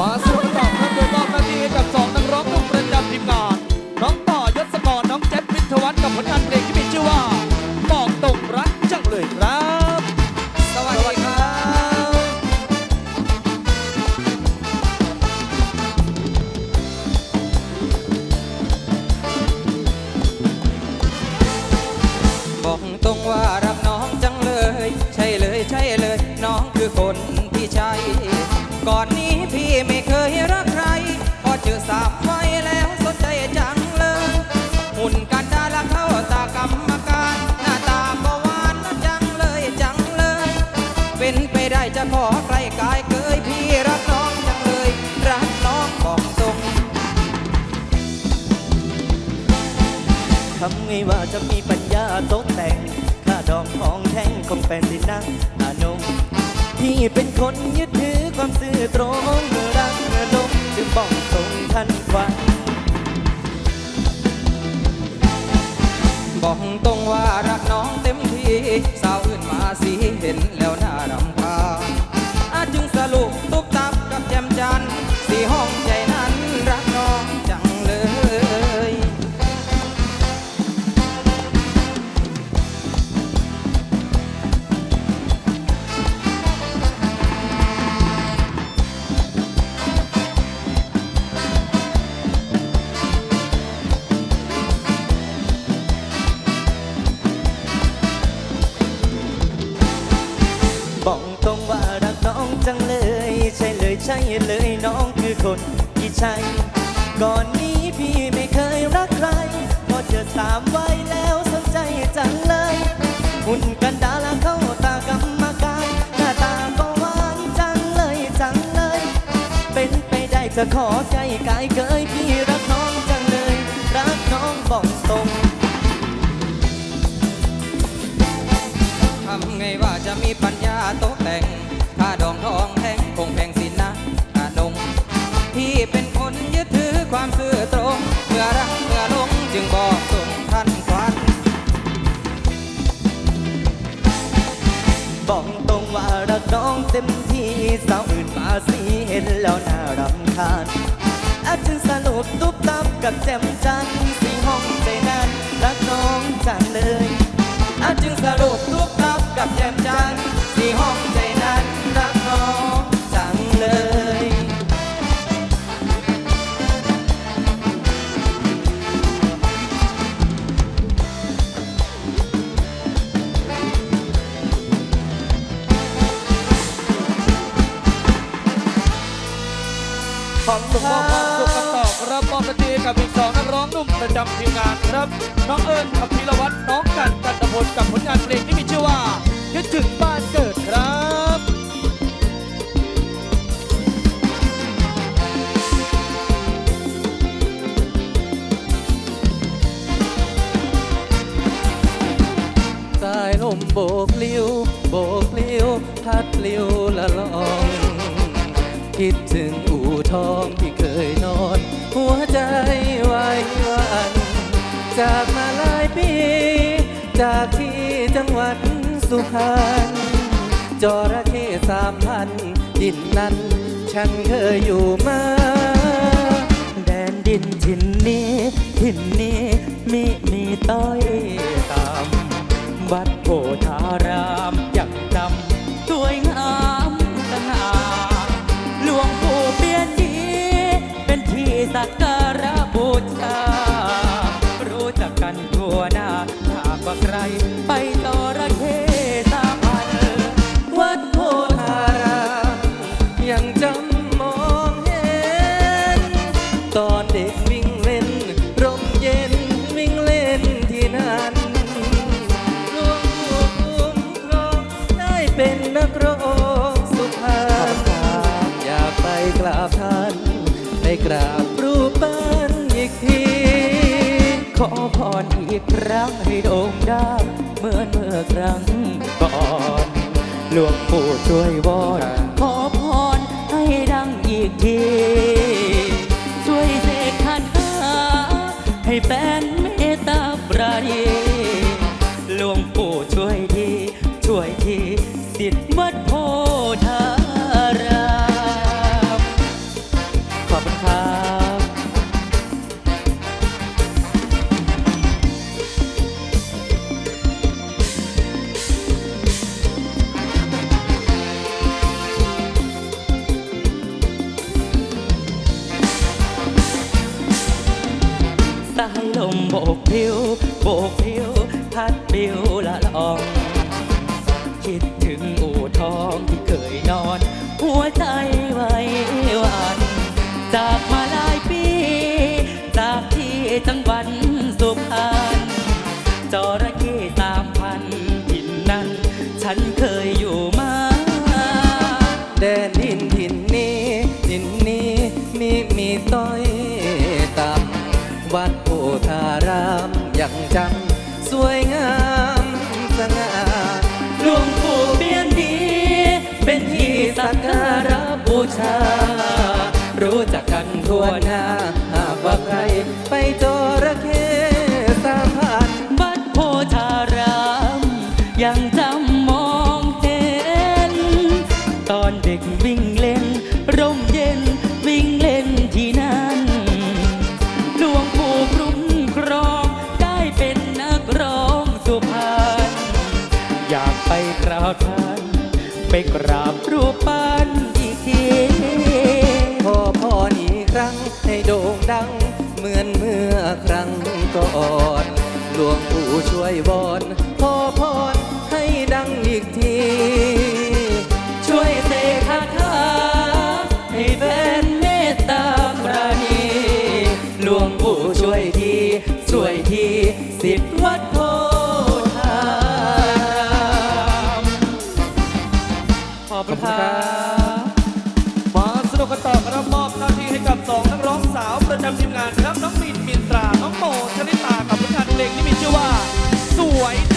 มาสู้ต่อครับโดยมอบหน้าที่ให้กับสองนักร้องหนุ่มประจำทีมงาน ไปได้จะขอใกล้กายเกยพี่รักน้องจังเลย รักน้องบอกตรงทำไงว่าจะมีปัญญาตกแต่งค่าดองทองแท่งคงเป็นสินะอานมพี่เป็นคนยึดถือความซื่อตรงเมื่อรักเมื่อลงจึงบอกตรงทันควันบอกตรงว่ารักน้องเต็มที่สาวอื่นมาสีเห็นะขอใจกายเกยพี่รักน้องจังเลย รักน้องบอกตรงทำไงว่าจะมีปัญญาโตะแต่ง ถ้าดองทองแพงคงแพงสินนะอานงพี่เป็นคนยึดถือความซื่อตรงเมื่อรักเมื่อลงจึงบอกตรงทันควันบอกตรงว่ารักน้องเต็มที่สาวอื่นมาสีเห็นแล้วน่ารำคาญ อาจจึงสรุปตุ๊บตับกับแจมจันทร์ ประจำทีมงานครับ น้องเอิญกับพีรวัตรน้องกันกันตะพลกับผลงานเพลงที่มีชื่อว่าคิดถึงบ้านเกิดครับสายลมโบกลิ้วโบกลิ้วพัดลิ้วละลอง คิดถึงอู่ทอง สุพรรณจระเข้สามพันดินนั้น ฉันเคยอยู่มา แดนดินถิ่นนี้ถิ่นนี้มิมีต้อยต่ำวัดโพธารามยังจำสวยงามสง่าหลวงปู่เปียนดีเป็นที่สักการะบูชา รู้จักกันทั่วหน้าหากว่าใคร ครั้งให้โด่งดังเหมือนเมื่อครั้งก่อนหลวงปู่ช่วยวอนขอพรให้ดังอีกที ช่วยเสกคาถาให้แฟนเมตตาปราณี ด็กนี่มีชื่อว่า สวย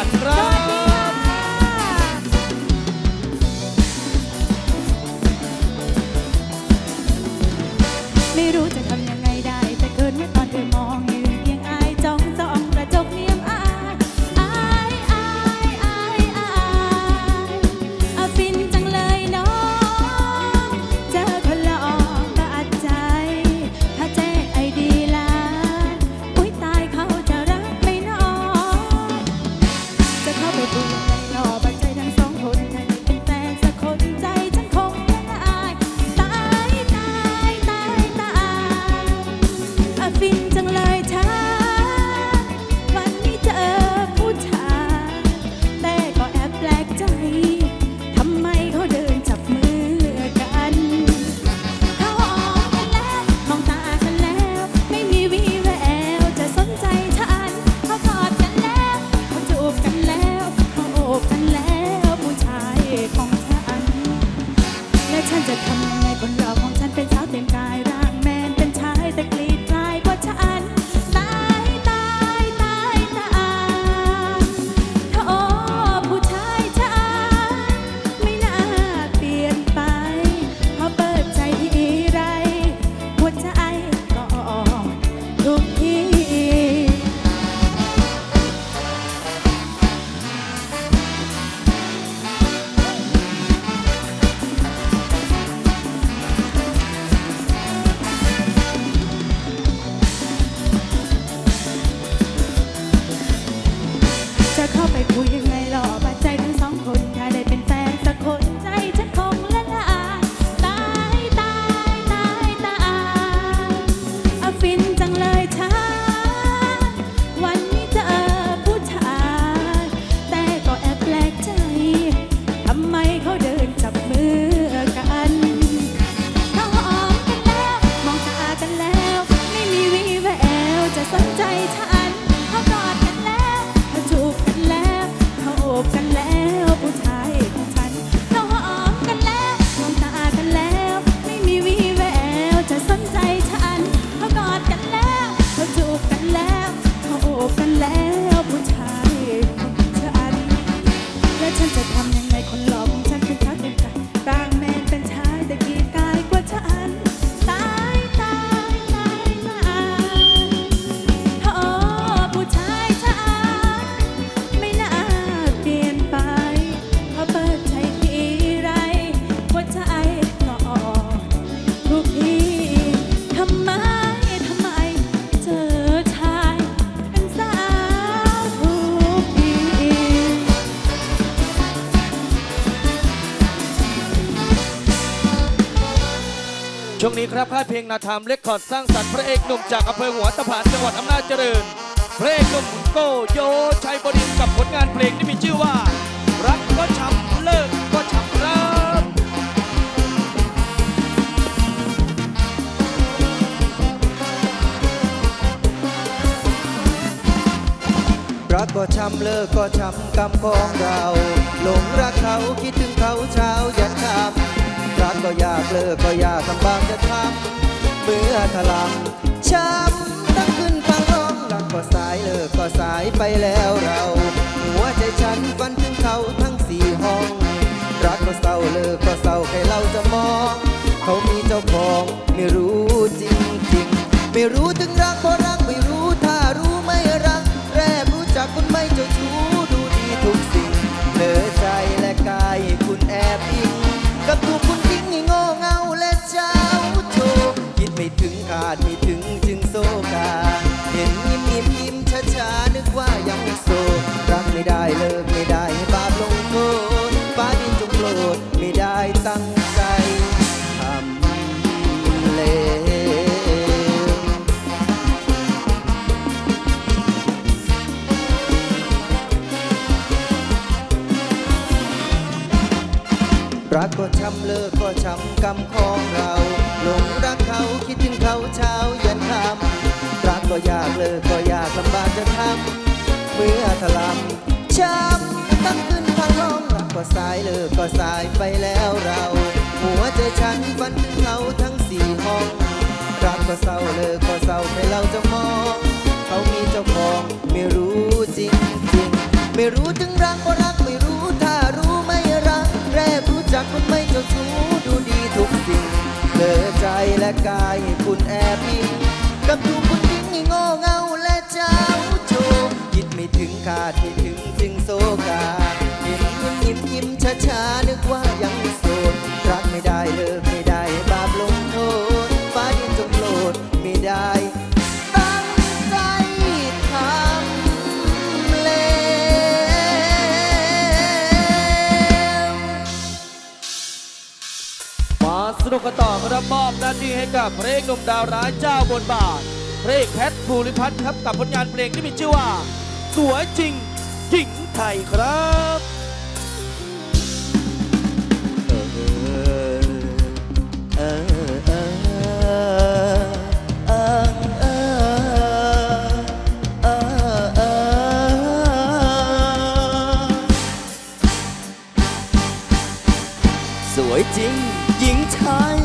atrás. รินจังเลย ค่ายเพลงนาธรรมเรคคอร์ดสร้างสรรค์พระเอกหนุ่มจากอำเภอหัวตะพานจังหวัดอำนาจเจริญ พระเอกหนุ่มโกโยชัยบดินทร์กับผลงานเพลงที่มีชื่อว่า รักก็ช้ำเลิกก็ช้ำครับรักก็ช้ำเลิกก็ช้ำกรรมของเราหลงรักเขาคิดถึงเขาเช้ายันค่ำ ก็อยากเลิกก็อยากลำบากจะทำเมื่อถลำช้ำตั้งขึ้นฟังร้องรักก็สายเลิกก็สายไปแล้วเรา หัวใจฉันฝันถึงเขาทั้งสี่ห้อง รักก็เศร้าเลิกก็เศร้าใครเราจะมอง เขามีเจ้าของไม่รู้จริงจริงๆไม่รู้ถึงรักเพราะ จะทำเมื่อถลำช้ำตั้งขึ้นทางห้องรักก็สายเลิกก็สายไปแล้วเรา หัวใจฉันฝันถึงเขาทั้งสี่ห้อง รักก็เศร้าเลิกก็เศร้าใครเราจะมอง เขามีเจ้าของไม่รู้จริงจริงไม่รู้ถึงรักก็รักไม่รู้ถ้ารู้ไม่รักแรกรู้จักคนไม่เจ้าชู้ดูดีทุกสิ่งเลิใจและกายคุณแอบอิงกับถูก ช้านึกว่ายังโสดรักไม่ได้เลิกไม่ได้บาปลงโทษฟ้าดินจงโปรดไม่ได้ตั้งใจทำเลวมาสนุกกันต่อครับมอบหน้าที่ให้กับพระเอกหนุ่มดาวร้ายเจ้าบนบาทพระเอกแพทภูริพัฒน์ครับกับผลงานเพลงที่มีชื่อว่า สวยจริงหญิงไทยครับ เออเออเออเออเออเออสวยจริงหญิงชาย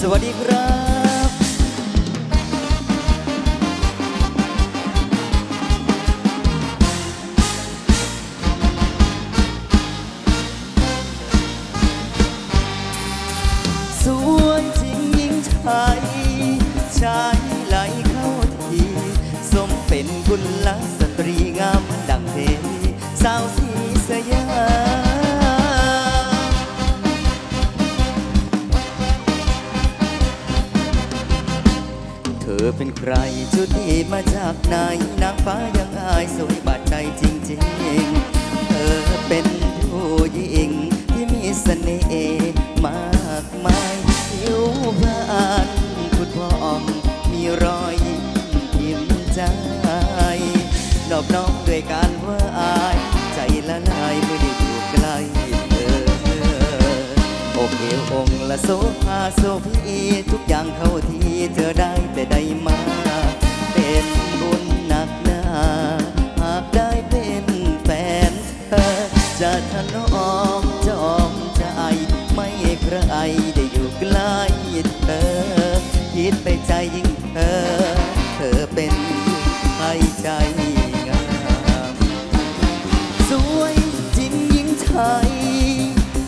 สวัสดีครับ น่ห์มากมายผิวพรรณพุดพองมีรอยยิ้มใจนอบน้อมด้วยการว่าอาย ใจละลายเมื่อได้อยู่ใกล้เธออกเอวองละโซฟาโซฟีทุกอย่างเข้าที่เธอได้แต่ได้มา เป็นบุญหนักหนาหากได้เป็นแฟนเธอจะถนอ ใครได้อยู่ใกล้เธอ คิดไปใจยิ่งเธอ เธอเป็นให้ใจงามสวยจริงยิ่งชาย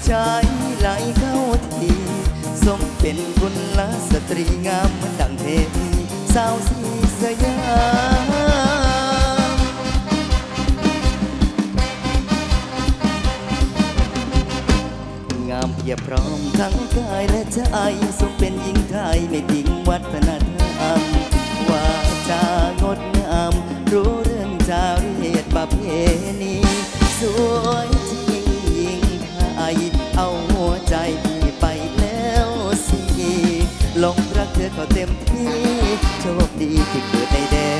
ชายไหลเข้าทีสมเป็นบุญลสตรีงามเหมือนดังเทวีสาวสีสยาม อย่าพร้อมทั้งกายและใจสมเป็นหญิงไทยไม่ทิ้งวัฒนธรรมว่าจางดงามรู้เรื่องจารีตประเพณีสวยจริงหญิงไทยเอาหัวใจพี่ไปแล้วสิลงรักเธอก็เต็มที่โชคดีที่เกิดในแดน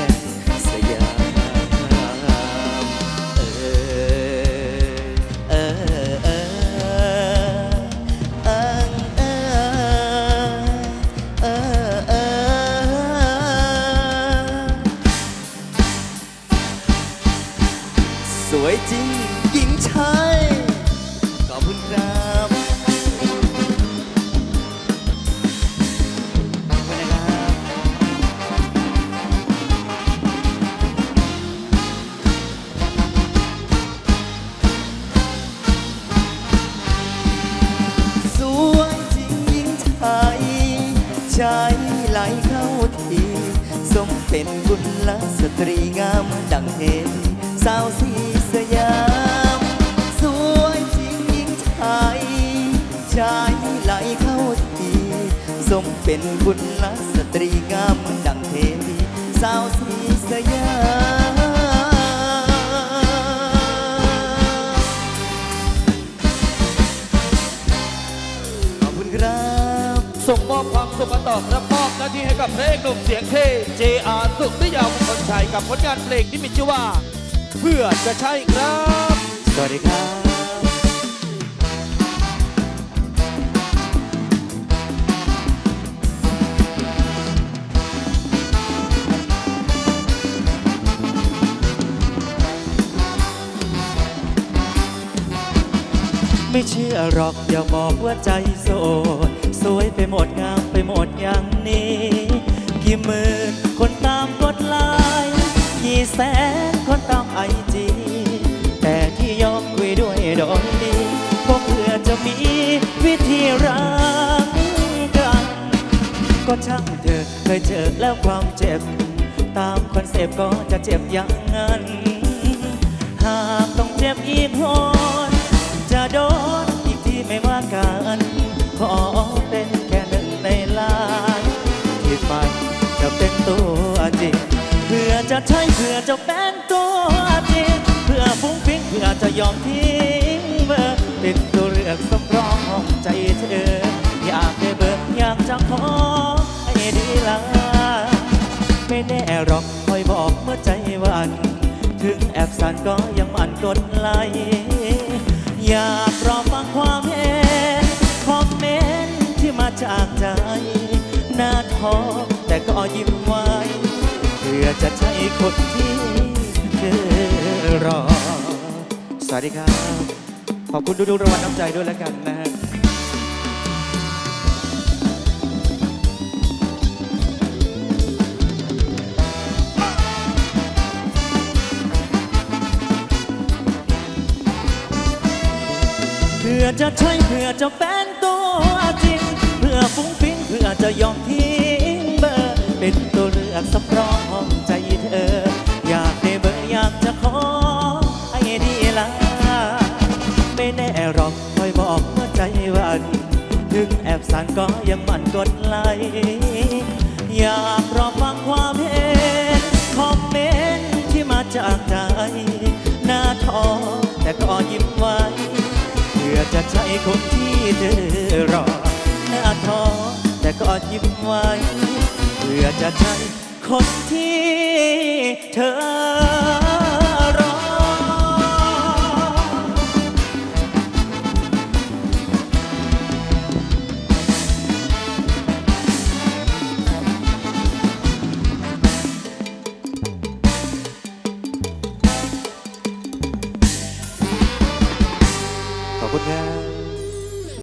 ไหลเข้าทีสมเป็นบุญละสตรีงามดังเห็นสาวสีสยาม สวยจริงหญิงชายชายไหลเข้าทีสมเป็นบุญละสตรีงามดังเทวีสาวสีสยาม สุขมาต่อรับมอบหน้าที่ให้กับพระเอกหนุ่มเสียงเท่ JR สุขนิยาวมคลชัยกับผลงานเพลงที่มีชื่อว่า เพื่อจะใช่ครับ สวัสดีครับ ไม่เชื่อหรอกอย่าบอกว่าใจโสด สวยไปหมดงามไปหมดอย่างนี้ กี่หมื่นคนตามกดไลค์กี่แสนคนตามไอจีแต่ที่ยอมคุยด้วยโดยดีเพราะเพื่อจะมีวิธีรักกัน ก็ช่างเธอเคยเจอแล้วความเจ็บ ตามคอนเซปต์ก็จะเจ็บอย่างนั้น หากต้องเจ็บอีก ใช่เพื่อจะเป็นตัวจริงเพื่อฟุ้งฟิ้งเพื่อจะยอมทิ้งเบอร์เป็นตัวเลือกสำรองของใจเธอ อยากได้เบอร์อยากจะขอให้ดีละไม่แน่หรอกคอยบอกเมื่อใจวันถึงแอบสั่นก็ยังมันกดไลอยากรอฟังความเห็นคอมเมนต์ที่มาจากใจหน้าท้อแต่ก็ยิ้มไว้ เพื่อจะใช่คนที่เธอรอ สวัสดีครับ ขอบคุณทุกๆรางวัลน้ำใจด้วยแล้วกันนะฮะเพื่อจะใช่เพื่อจะเป็นตัวจริง เพื่อฟุ้งฟิ้งเพื่อจะยอมทิ้งเบอร์เป็นตัว เลือกสำรองของใจเธอ อยากได้เบอร์อยากจะขอไอ้ดีละไม่แน่หรอกคอยบอกเมื่อใจวันถึงแอบสั่นก็ยังมันกดไลอยากรอฟังความเห็นคอมเมนต์ที่มาจากใจหน้าท้อแต่ก็ยิ้มไว้เพื่อจะใช่คนที่เธอรอหน้าท้อแต่ก็ยิ้มไว้เพื่อจะใช่ คนที่เธอ